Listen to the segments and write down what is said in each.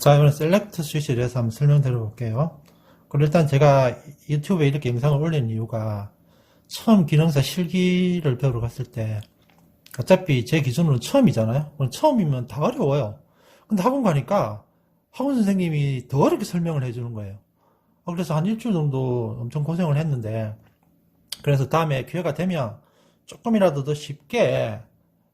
자, 이번엔 셀렉트 스위치에 대해서 한번 설명드려 볼게요. 그리고 일단 제가 유튜브에 이렇게 영상을 올린 이유가 처음 기능사 실기를 배우러 갔을 때 어차피 제 기준으로는 처음이잖아요. 처음이면 다 어려워요. 근데 학원 가니까 학원 선생님이 더 어렵게 설명을 해주는 거예요. 어, 그래서 한 일주일 정도 엄청 고생을 했는데 그래서 다음에 기회가 되면 조금이라도 더 쉽게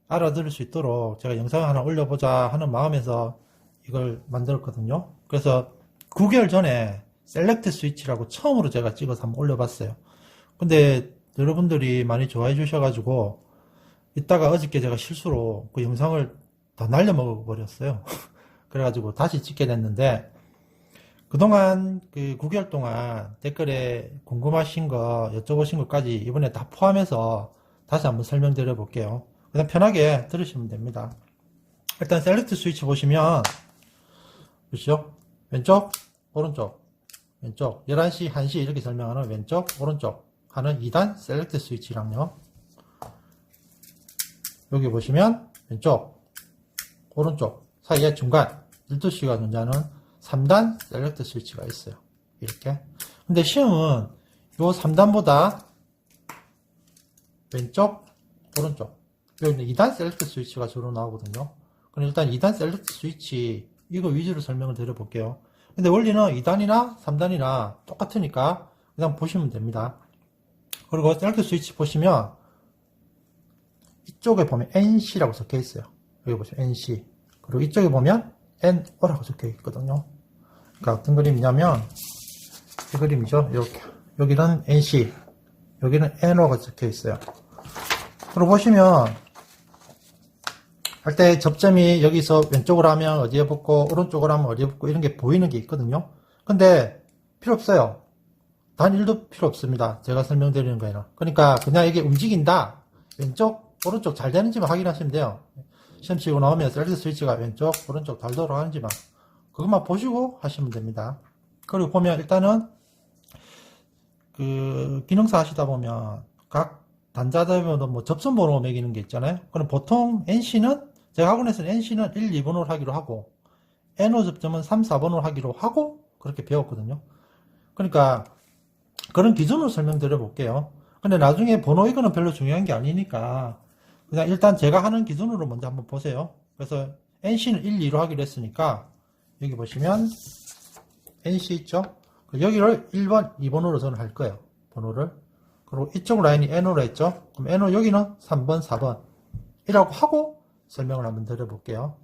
알아들을 수 있도록 제가 영상을 하나 올려보자 하는 마음에서 이걸 만들었거든요. 그래서 9개월 전에 셀렉트 스위치라고 처음으로 제가 찍어서 한번 올려봤어요. 근데 여러분들이 많이 좋아해 주셔가지고 이따가 어저께 제가 실수로 그 영상을 다 날려먹어 버렸어요. 그래가지고 다시 찍게 됐는데 그동안 그 9개월 동안 댓글에 궁금하신 거 여쭤보신 것까지 이번에 다 포함해서 다시 한번 설명드려 볼게요. 그냥 편하게 들으시면 됩니다. 일단 셀렉트 스위치 보시면 보시죠. 왼쪽, 오른쪽, 왼쪽 11시, 1시 이렇게 설명하는 왼쪽, 오른쪽 하는 2단 셀렉트 스위치랑요. 여기 보시면 왼쪽, 오른쪽 사이에 중간 12시가 존재하는 3단 셀렉트 스위치가 있어요. 이렇게. 근데 시험은 요 3단보다 왼쪽, 오른쪽 여기 2단 셀렉트 스위치가 주로 나오거든요. 그럼 일단 2단 셀렉트 스위치 이거 위주로 설명을 드려볼게요. 근데 원리는 2단이나 3단이나 똑같으니까 그냥 보시면 됩니다. 그리고 셀렉트 스위치 보시면 이쪽에 보면 NC라고 적혀 있어요. 여기 보시면 NC. 그리고 이쪽에 보면 NO라고 적혀 있거든요. 그러니까 어떤 그림이냐면 이 그림이죠. 이렇게. 여기는 NC, 여기는 NO가 적혀 있어요. 그리고 보시면 할 때 접점이 여기서 왼쪽으로 하면 어디에 붙고 오른쪽으로 하면 어디에 붙고 이런 게 보이는 게 있거든요. 근데 필요 없어요. 단 1도 필요 없습니다. 제가 설명드리는 거에는. 그러니까 그냥 이게 움직인다. 왼쪽, 오른쪽 잘 되는지만 확인하시면 돼요. 시험 치고 나오면 셀렉트 스위치가 왼쪽, 오른쪽 잘 돌아가는지만 그것만 보시고 하시면 됩니다. 그리고 보면 일단은 그 기능사 하시다 보면 각 단자들마다 뭐 접선 번호 매기는 게 있잖아요. 그럼 보통 NC는 제가 학원에서는 NC는 1, 2번으로 하기로 하고 NO 접점은 3, 4번으로 하기로 하고 그렇게 배웠거든요. 그러니까 그런 기준으로 설명드려 볼게요. 근데 나중에 번호 이거는 별로 중요한 게 아니니까 그냥 일단 제가 하는 기준으로 먼저 한번 보세요. 그래서 NC는 1, 2로 하기로 했으니까 여기 보시면 NC 있죠? 여기를 1번, 2번으로 저는 할 거예요. 번호를. 그리고 이쪽 라인이 NO로 했죠? 그럼 NO 여기는 3번, 4번. 이라고 하고 설명을 한번 드려볼게요.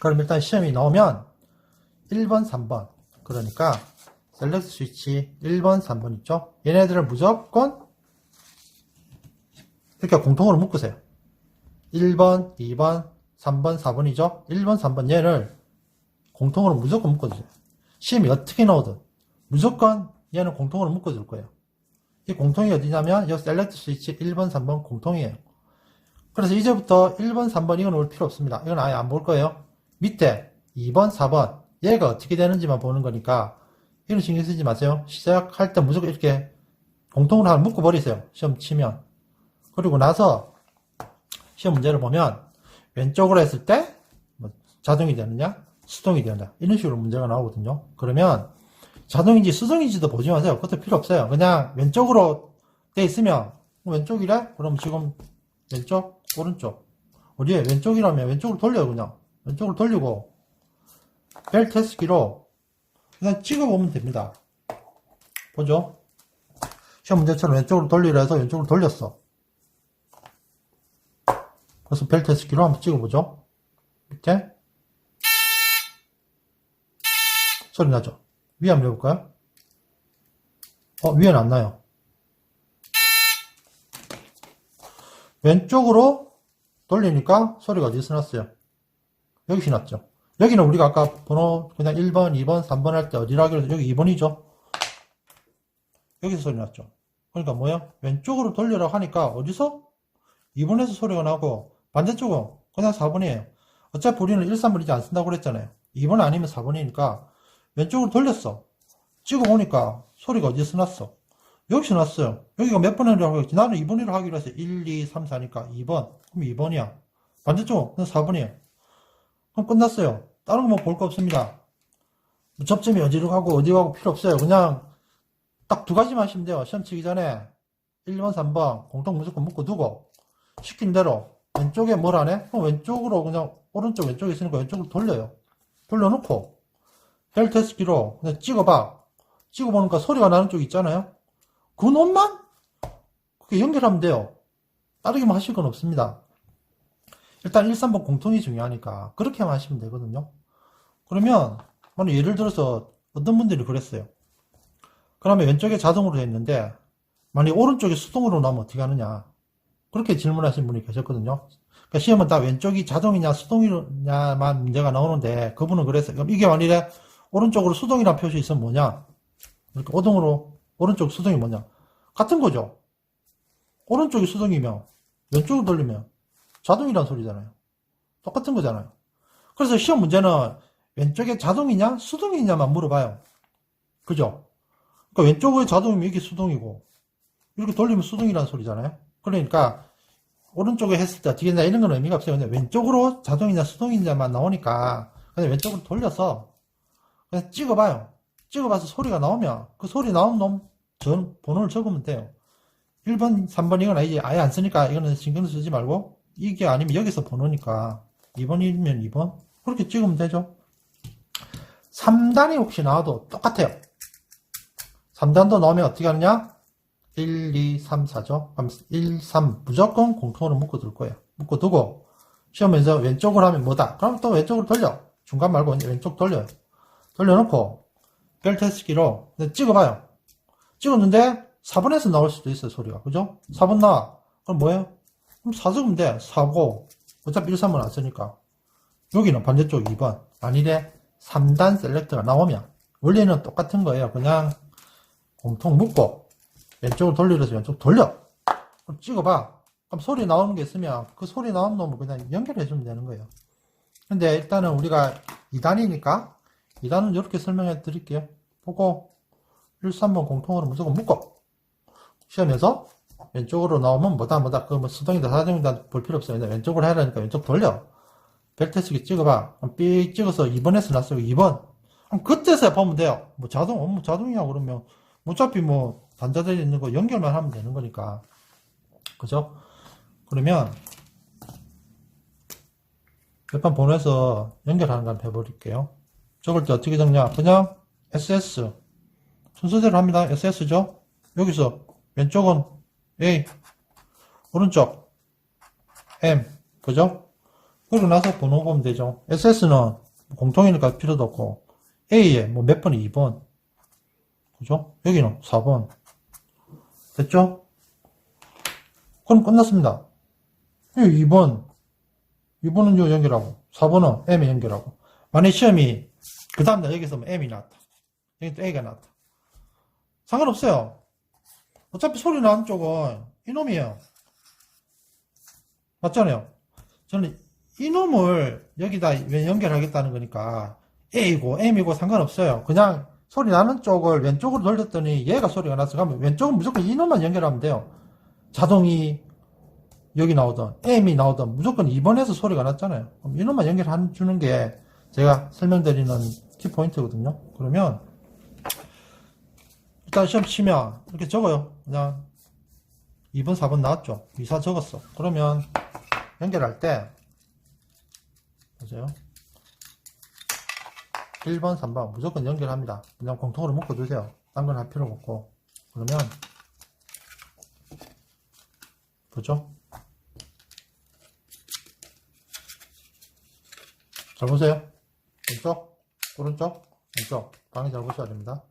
그럼 일단 시험이 나오면 1번, 3번. 그러니까 셀렉트 스위치 1번, 3번 있죠? 얘네들을 무조건 이렇게 공통으로 묶으세요. 1번, 2번, 3번, 4번이죠? 1번, 3번 얘를 공통으로 무조건 묶어주세요. 시험이 어떻게 나오든 무조건 얘는 공통으로 묶어줄 거예요. 이 공통이 어디냐면 이 셀렉트 스위치 1번, 3번 공통이에요. 그래서 이제부터 1번, 3번 이건 올 필요 없습니다. 이건 아예 안 볼 거예요. 밑에 2번, 4번 얘가 어떻게 되는지만 보는 거니까 이런 신경 쓰지 마세요. 시작할 때 무조건 이렇게 공통으로 하나 묶어버리세요. 시험 치면. 그리고 나서 시험 문제를 보면 왼쪽으로 했을 때뭐 자동이 되느냐 수동이 되느냐 이런 식으로 문제가 나오거든요. 그러면 자동인지 수동인지도 보지 마세요. 그것도 필요 없어요. 그냥 왼쪽으로 돼 있으면 왼쪽이래? 그럼 지금 왼쪽, 오른쪽. 어디에? 왼쪽이라면 왼쪽으로 돌려요, 그냥. 왼쪽으로 돌리고 벨 테스키로 그냥 찍어보면 됩니다. 보죠? 시험 문제처럼 왼쪽으로 돌리려 해서 왼쪽으로 돌렸어. 그래서 벨 테스키로 한번 찍어보죠. 밑에 소리 나죠? 위에 한번 해볼까요? 어, 위에는 안 나요. 왼쪽으로 돌리니까 소리가 어디서 났어요? 여기서 났죠. 여기는 우리가 아까 번호 그냥 1번, 2번, 3번 할 때 어디라 하기로 해서 여기 2번이죠. 여기서 소리 났죠. 그러니까 뭐야? 왼쪽으로 돌려라 하니까 어디서? 2번에서 소리가 나고 반대쪽은 그냥 4번이에요. 어차피 우리는 1, 3번 이제 안 쓴다고 그랬잖아요. 2번 아니면 4번이니까 왼쪽으로 돌렸어. 찍어 보니까 소리가 어디서 났어? 여기서 났어요. 여기가 몇 번이라고 했지? 나는 2번이라고 하기로 했어. 1, 2, 3, 4니까 2번. 그럼 2번이야. 반대쪽, 그럼 4번이에요. 그럼 끝났어요. 다른 거 뭐 볼 거 없습니다. 뭐 접점이 어디로 가고 어디 가고 필요 없어요. 그냥 딱 두 가지만 하시면 돼요. 시험 치기 전에 1번, 3번 공통 무조건 묶어 두고 시킨 대로 왼쪽에 뭘 하네? 그럼 왼쪽으로 그냥 오른쪽 왼쪽에 있으니까 왼쪽으로 돌려요. 돌려놓고 벨 테스키로 그냥 찍어봐. 찍어보니까 소리가 나는 쪽 있잖아요. 그 놈만 그게 연결하면 돼요. 다르게만 하실 건 없습니다. 일단 1, 3번 공통이 중요하니까 그렇게만 하시면 되거든요. 그러면 만약 예를 들어서 어떤 분들이 그랬어요. 그러면 왼쪽에 자동으로 했는데 만약 오른쪽에 수동으로 나오면 어떻게 하느냐 그렇게 질문하신 분이 계셨거든요. 그러니까 시험은 다 왼쪽이 자동이냐 수동이냐만 문제가 나오는데 그분은 그랬어요. 그럼 이게 만일에 오른쪽으로 수동이라는 표시 있으면 뭐냐? 이렇게 오동으로 오른쪽 수동이 뭐냐? 같은 거죠. 오른쪽이 수동이면 왼쪽으로 돌리면 자동이란 소리잖아요. 똑같은 거잖아요. 그래서 시험 문제는 왼쪽에 자동이냐 수동이냐만 물어봐요. 그죠? 그러니까 왼쪽에 자동이면 이게 수동이고 이렇게 돌리면 수동이란 소리잖아요. 그러니까 오른쪽에 했을 때 어떻게 했냐 이런 건 의미가 없어요. 근데 왼쪽으로 자동이냐 수동이냐만 나오니까 그냥 왼쪽으로 돌려서 그냥 찍어봐요. 찍어봐서 소리가 나오면 그 소리 나온 놈 전 번호를 적으면 돼요. 1번, 3번 이건 이제 아예 안 쓰니까 이거는 신경 쓰지 말고 이게 아니면 여기서 번호니까 2번이면 2번 그렇게 찍으면 되죠. 3단이 혹시 나와도 똑같아요. 3단도 나오면 어떻게 하느냐? 1, 2, 3, 4죠. 그럼 1, 3 무조건 공통으로 묶어 둘 거예요. 묶어 두고 시험에서 왼쪽으로 하면 뭐다? 그럼 또 왼쪽으로 돌려. 중간 말고 왼쪽 돌려요. 돌려놓고 벨테스키로 찍어봐요. 찍었는데 4번에서 나올 수도 있어요, 소리가. 그죠? 4번 나와. 그럼 뭐예요? 그럼 4 적으면 돼. 4고. 어차피 1, 3은 안 쓰니까. 여기는 반대쪽 2번. 만일에 3단 셀렉트가 나오면 원래는 똑같은 거예요. 그냥 공통 묶고 왼쪽으로 돌리려서 왼쪽 돌려. 그럼 찍어봐. 그럼 소리 나오는 게 있으면 그 소리 나오는 놈을 그냥 연결해 주면 되는 거예요. 근데 일단은 우리가 2단이니까 2단은 이렇게 설명해 드릴게요. 보고 1, 3번 공통으로 무조건 묶어. 시험에서 왼쪽으로 나오면 뭐다 뭐다 그 뭐 수동이다 사정이다 볼 필요 없어요. 그냥 왼쪽으로 해야 되니까 왼쪽 돌려. 벨테스기 찍어봐. 삑 찍어서 2번에서 났어요. 2번. 그럼 그때서야 보면 돼요. 뭐 자동, 어, 뭐 자동이야 그러면 어차피 뭐 단자들이 있는 거 연결만 하면 되는 거니까. 그죠? 그러면 몇번 보내서 연결하는 거 한번 해버릴게요. 적을 때 어떻게 적냐? 그냥 SS 순서대로 합니다. SS죠? 여기서 왼쪽은 A 오른쪽 M 그죠? 그리고 나서 번호 보면 되죠. SS는 공통이니까 필요도 없고 A에 뭐 몇 번이 2번 그죠? 여기는 4번 됐죠? 그럼 끝났습니다. 여기 2번 2번은 요 연결하고 4번은 M에 연결하고 만약 시험이 그 다음날 여기서 뭐 M이 나왔다. 여기 또 A가 나왔다. 상관없어요. 어차피 소리 나는 쪽은 이놈이에요. 맞잖아요. 저는 이놈을 여기다 왜 연결하겠다는 거니까 A고 M이고 상관없어요. 그냥 소리 나는 쪽을 왼쪽으로 돌렸더니 얘가 소리가 나서 가면 왼쪽은 무조건 이놈만 연결하면 돼요. 자동이 여기 나오던 M이 나오던 무조건 2번에서 소리가 났잖아요. 그럼 이놈만 연결해 주는 게 제가 설명드리는 키포인트거든요. 그러면 일단 시험 치면 이렇게 적어요. 그냥 2번, 4번 나왔죠. 이사 적었어. 그러면 연결할 때 보세요. 1번, 3번 무조건 연결합니다. 그냥 공통으로 묶어주세요. 딴 건 할 필요 없고 그러면 보죠? 잘 보세요. 왼쪽, 오른쪽, 왼쪽. 방해 잘 보셔야 됩니다.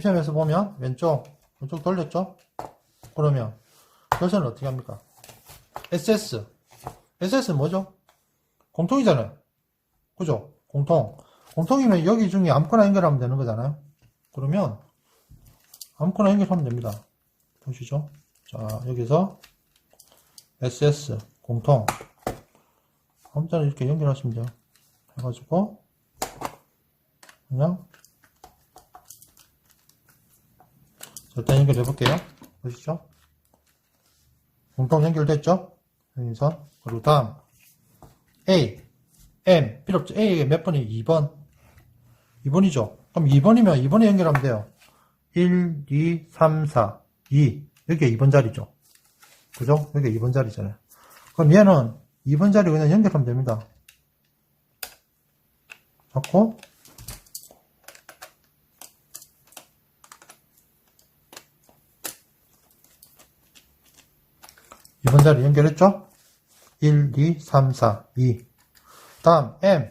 시험에서 보면 왼쪽, 왼쪽 돌렸죠? 그러면 결선은 어떻게 합니까? SS. SS는 뭐죠? 공통이잖아요. 그죠? 공통. 공통이면 여기 중에 아무거나 연결하면 되는 거잖아요. 그러면 아무거나 연결하면 됩니다. 보시죠. 자, 여기서 SS 공통. 아무데나 이렇게 연결하시면 돼요. 해가지고 그냥 자, 일단 연결해 볼게요. 보시죠. 공통 연결됐죠? 여기서 그리고 다음 A M 필요 없죠. A가 몇 번이에요? 2번. 2번이죠. 그럼 2번이면 2번에 연결하면 돼요. 1, 2, 3, 4, 2. 여기가 2번 자리죠. 그죠? 여기가 2번 자리잖아요. 그럼 얘는 2번 자리 그냥 연결하면 됩니다. 잡고, 이번 자리 연결했죠? 1, 2, 3, 4, 2. 다음, M.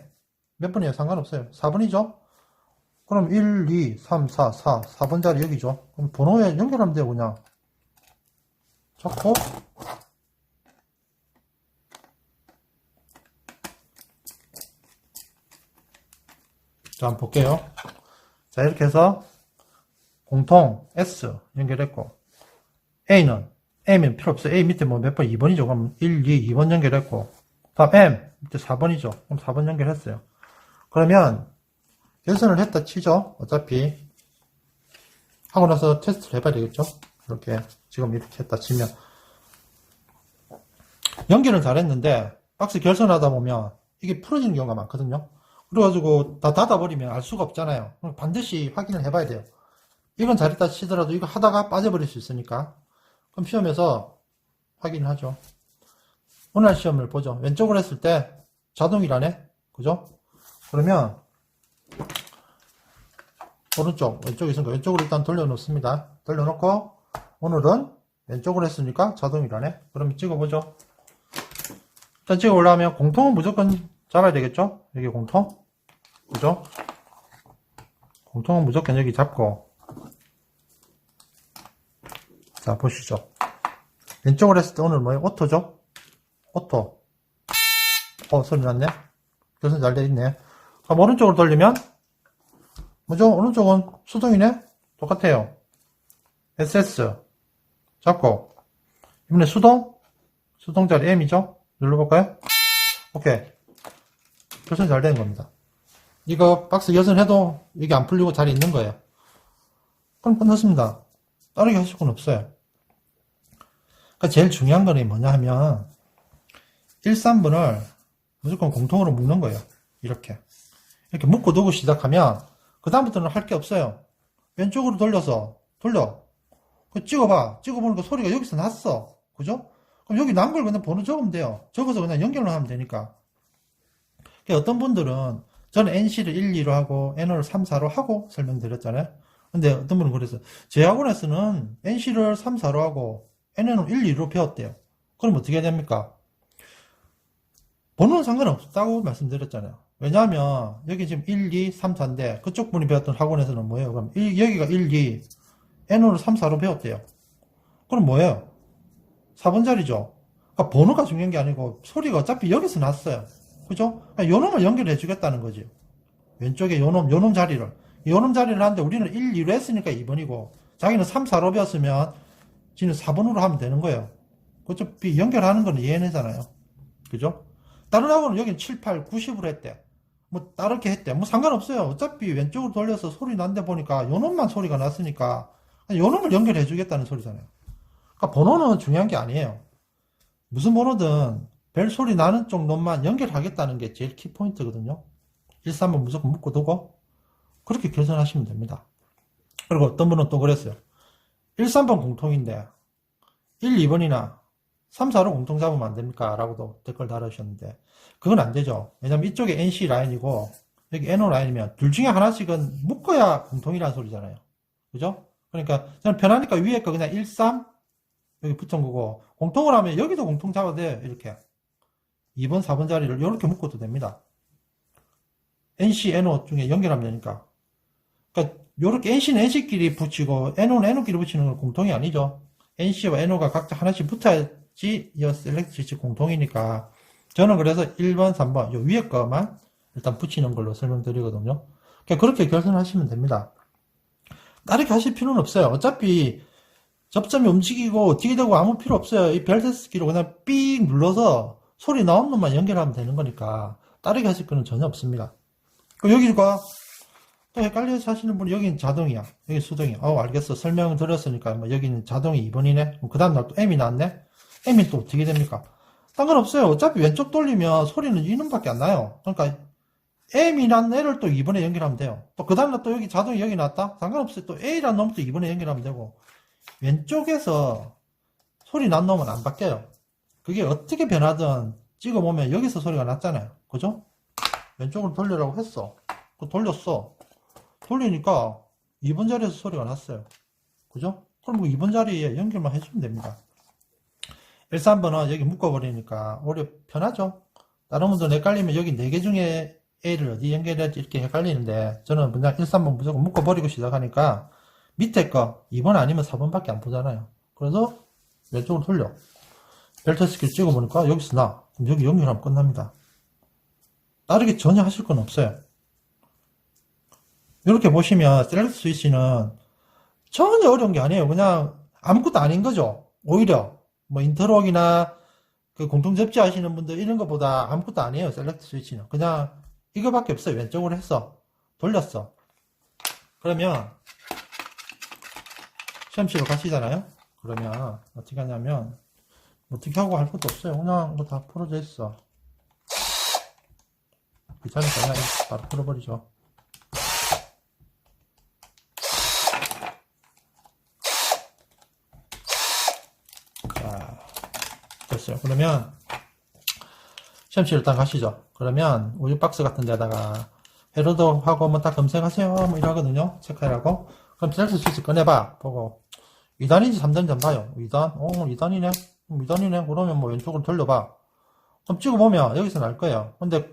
몇 번이에요? 상관없어요. 4번이죠? 그럼 1, 2, 3, 4, 4. 4번 자리 여기죠? 그럼 번호에 연결하면 돼요, 그냥. 잡고, 자, 한번 볼게요. 자, 이렇게 해서 공통 S 연결했고, A는, M은 필요 없어요. A 밑에 뭐 몇 번 2번이죠. 그럼 1, 2, 2번 연결했고, 다음 M, 밑에 4번이죠. 그럼 4번 연결했어요. 그러면, 결선을 했다 치죠. 어차피. 하고 나서 테스트를 해봐야 되겠죠. 이렇게, 지금 이렇게 했다 치면. 연결을 잘했는데, 박스 결선하다 보면, 이게 풀어지는 경우가 많거든요. 그래가지고 다 닫아버리면 알 수가 없잖아요. 그럼 반드시 확인을 해봐야 돼요. 이건 잘했다 치더라도 이거 하다가 빠져버릴 수 있으니까. 그럼 시험에서 확인을 하죠. 오늘 시험을 보죠. 왼쪽으로 했을 때 자동이라네. 그죠? 그러면 오른쪽, 왼쪽에 있으니까 왼쪽으로 일단 돌려놓습니다. 돌려놓고 오늘은 왼쪽으로 했으니까 자동이라네. 그럼 찍어보죠. 일단 찍어 올라오면 공통은 무조건 잡아야 되겠죠? 여기 공통. 그죠? 공통은 무조건 여기 잡고. 자, 보시죠. 왼쪽으로 했을 때 오늘 뭐예요? 오토죠? 오토. 어, 소리 났네? 교선 잘 돼 있네. 그럼 오른쪽으로 돌리면, 뭐죠? 오른쪽은 수동이네? 똑같아요. SS. 잡고. 이번에 수동? 수동 자리 M이죠? 눌러볼까요? 오케이. 교선 잘 되는 겁니다. 이거 박스 여선해도 이게 안 풀리고 자리 있는 거예요. 그럼 끝났습니다. 다르게 하실 건 없어요. 그러니까 제일 중요한 거는 뭐냐 하면 1, 3번을 무조건 공통으로 묶는 거예요. 이렇게. 이렇게 묶고 두고 시작하면 그 다음부터는 할 게 없어요. 왼쪽으로 돌려서 돌려. 그 찍어봐. 찍어보니까 소리가 여기서 났어. 그죠? 그럼 여기 난 걸 그냥 번호 적으면 돼요. 적어서 그냥 연결을 하면 되니까. 그러니까 어떤 분들은 저는 NC를 1, 2로 하고 NO를 3, 4로 하고 설명드렸잖아요. 근데 어떤 분은 그래서 제 학원에서는 NC를 3, 4로 하고 NO는 1, 2로 배웠대요. 그럼 어떻게 됩니까? 번호는 상관없다고 말씀드렸잖아요. 왜냐하면 여기 지금 1, 2, 3, 4인데 그쪽 분이 배웠던 학원에서는 뭐예요? 그럼 1, 여기가 1, 2, NO를 3, 4로 배웠대요. 그럼 뭐예요? 4번 자리죠. 그러니까 번호가 중요한 게 아니고 소리가 어차피 여기서 났어요. 그죠? 그러니까 요놈을 연결해 주겠다는 거지. 왼쪽에 요놈, 요놈 자리를. 요놈 자리를 하는데 우리는 1, 2로 했으니까 2번이고 자기는 3, 4로 배웠으면 지는 4번으로 하면 되는 거예요. 어차피 연결하는 건 이해내잖아요. 그죠? 다른 학원은 여기는 7, 8, 90으로 했대. 뭐 다르게 했대. 뭐 상관없어요. 어차피 왼쪽으로 돌려서 소리 난데 보니까 요놈만 소리가 났으니까 요놈을 연결해 주겠다는 소리잖아요. 그러니까 번호는 중요한 게 아니에요. 무슨 번호든 벨 소리 나는 쪽 놈만 연결하겠다는 게 제일 키포인트거든요. 1, 3번 무조건 묶고 두고 그렇게 결선하시면 됩니다. 그리고 어떤 분은 또 그랬어요. 1, 3번 공통인데 1, 2번이나 3, 4로 공통 잡으면 안 됩니까? 라고도 댓글 달아주셨는데 그건 안 되죠. 왜냐면 이쪽에 NC 라인이고 여기 NO 라인이면 둘 중에 하나씩은 묶어야 공통이라는 소리잖아요. 그죠? 그러니까 저는 편하니까 위에 거 그냥 1, 3 여기 붙은 거고 공통을 하면 여기도 공통 잡아도 돼요. 이렇게 2번, 4번 자리를 이렇게 묶어도 됩니다. NC, NO 중에 연결하면 되니까. 그러니까 요렇게 NC는 NC끼리 붙이고 NO는 NO끼리 붙이는 건 공통이 아니죠. NC와 NO가 각자 하나씩 붙어야지 이 셀렉트 지치 공통이니까 저는 그래서 1번, 3번 요 위에 거만 일단 붙이는 걸로 설명드리거든요. 그러니까 그렇게 결선하시면 됩니다. 다르게 하실 필요는 없어요. 어차피 접점이 움직이고 어떻게 되고 아무 필요 없어요. 이 벨테스키로 그냥 삑 눌러서 소리 나온 놈만 연결하면 되는 거니까 다르게 하실 거는 전혀 없습니다. 여기가 또 헷갈려서 하시는 분이 여기는 자동이야. 여기 수동이야. 어 알겠어. 설명 드렸으니까 뭐 여기는 자동이 2번이네. 그 다음 날 또 M이 나왔네. M이 또 어떻게 됩니까? 상관없어요. 어차피 왼쪽 돌리면 소리는 이놈밖에 안 나요. 그러니까 M이란 애를 또 2번에 연결하면 돼요. 또 그 다음에 또 여기 자동이 여기 났다? 상관없어요. 또 A란 놈도 2번에 연결하면 되고 왼쪽에서 소리 난 놈은 안 바뀌어요. 그게 어떻게 변하든 찍어보면 여기서 소리가 났잖아요. 그죠? 왼쪽으로 돌리라고 했어. 그 돌렸어. 돌리니까 2번 자리에서 소리가 났어요. 그죠? 그럼 그 2번 자리에 연결만 해주면 됩니다. 1, 3번은 여기 묶어버리니까 오히려 편하죠? 다른 분들 헷갈리면 여기 4개 중에 A를 어디 연결해야 지 이렇게 헷갈리는데 저는 그냥 1, 3번 무조건 묶어버리고 시작하니까 밑에 거 2번 아니면 4번밖에 안 보잖아요. 그래서 왼쪽으로 돌려. 벨트 스킬 찍어보니까 여기서 나. 그럼 여기 연결하면 끝납니다. 다르게 전혀 하실 건 없어요. 이렇게 보시면 셀렉트 스위치는 전혀 어려운 게 아니에요. 그냥 아무것도 아닌 거죠. 오히려 뭐 인터록이나 그 공통 접지 하시는 분들 이런 것보다 아무것도 아니에요. 셀렉트 스위치는 그냥 이거밖에 없어요. 왼쪽으로 했어. 돌렸어. 그러면 시험치로 가시잖아요. 그러면 어떻게 하냐면 어떻게 하고 할 것도 없어요. 그냥 이거 다 풀어져 있어. 귀찮으니까 그냥 바로 풀어버리죠. 됐어요. 그러면 시험치를 일단 가시죠. 그러면 우유 박스 같은 데다가 헤로더하고 뭐 다 검색하세요. 뭐 이러거든요. 체크하라고. 그럼 셀프 스위치 꺼내봐. 보고 2단인지 3단인지 한번 봐요. 2단? 어, 2단이네. 2단이네. 그러면 뭐 왼쪽으로 돌려봐. 그럼 찍어보면 여기서 날 거예요. 근데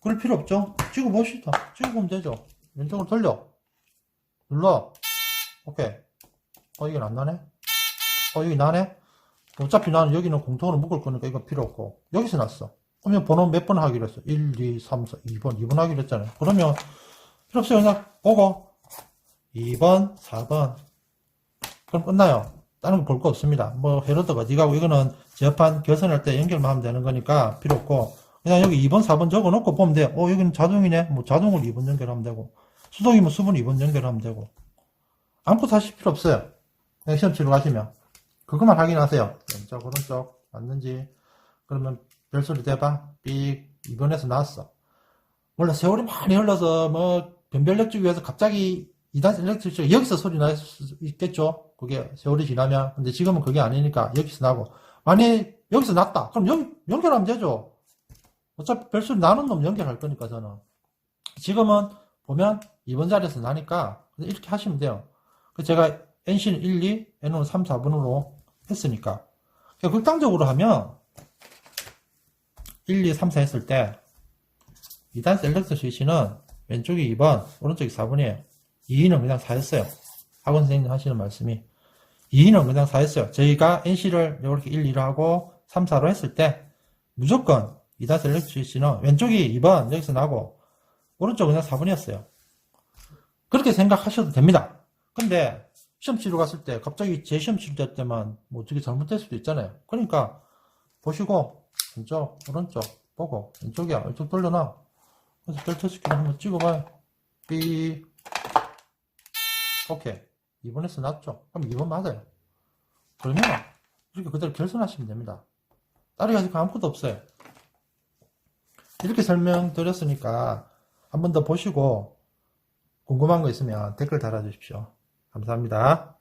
그럴 필요 없죠. 찍어봅시다. 찍어보면 되죠. 왼쪽으로 돌려. 눌러. 오케이. 어, 이게 안 나네? 어, 여기 나네? 어차피 나는 여기는 공통으로 묶을 거니까 이거 필요 없고. 여기서 났어. 그러면 번호 몇 번 하기로 했어? 1, 2, 3, 4, 2번, 2번 하기로 했잖아요. 그러면 필요 없어요. 그냥 보고 2번, 4번. 그럼 끝나요. 다른 거 볼 거 없습니다. 뭐 헤로드가 어디 가고 이거는 제어판 개선할 때 연결만 하면 되는 거니까 필요 없고 그냥 여기 2번, 4번 적어 놓고 보면 돼. 어, 여기는 자동이네. 뭐 자동을 2번 연결하면 되고 수동이면 수분 2번 연결하면 되고 아무것도 하실 필요 없어요. 그냥 시험 치러 가시면 그것만 확인하세요. 왼쪽, 오른쪽 맞는지 그러면 별소리 대봐. 삑 2번에서 나왔어. 원래 세월이 많이 흘러서 뭐 변별력주기 위해서 갑자기 2단 일렉트릭 여기서 소리 날 수 있겠죠. 그게 세월이 지나면. 근데 지금은 그게 아니니까 여기서 나고. 만약에 여기서 났다. 그럼 연, 연결하면 되죠. 어차피 별소리 나는 놈 연결할 거니까 저는. 지금은 보면 2번 자리에서 나니까 이렇게 하시면 돼요. 그 제가 NC는 1, 2, N은 3, 4번으로 했으니까. 그냥 극단적으로 하면 1, 2, 3, 4 했을 때 2단 셀렉트 스위치는 왼쪽이 2번, 오른쪽이 4번이에요. 2는 그냥 4였어요. 학원 선생님 하시는 말씀이 2는 그냥 4였어요. 저희가 NC를 이렇게 1, 2로 하고 3, 4로 했을 때 무조건 2단 셀렉트 스위치는 왼쪽이 2번 여기서 나고 오른쪽은 그냥 4번이었어요. 그렇게 생각하셔도 됩니다. 근데 시험 치러 갔을 때 갑자기 제 시험 치를 때 때만 뭐 어떻게 잘못될 수도 있잖아요. 그러니까 보시고 왼쪽 오른쪽 보고 왼쪽이야. 왼쪽 돌려놔. 그래서 벨트 스킬 한번 찍어봐요. 삐. 오케이. 2번에서 났죠? 그럼 2번 맞아요. 그러면 이렇게 그대로 결선하시면 됩니다. 거 아무것도 없어요. 이렇게 설명드렸으니까 한 번 더 보시고 궁금한 거 있으면 댓글 달아주십시오 감사합니다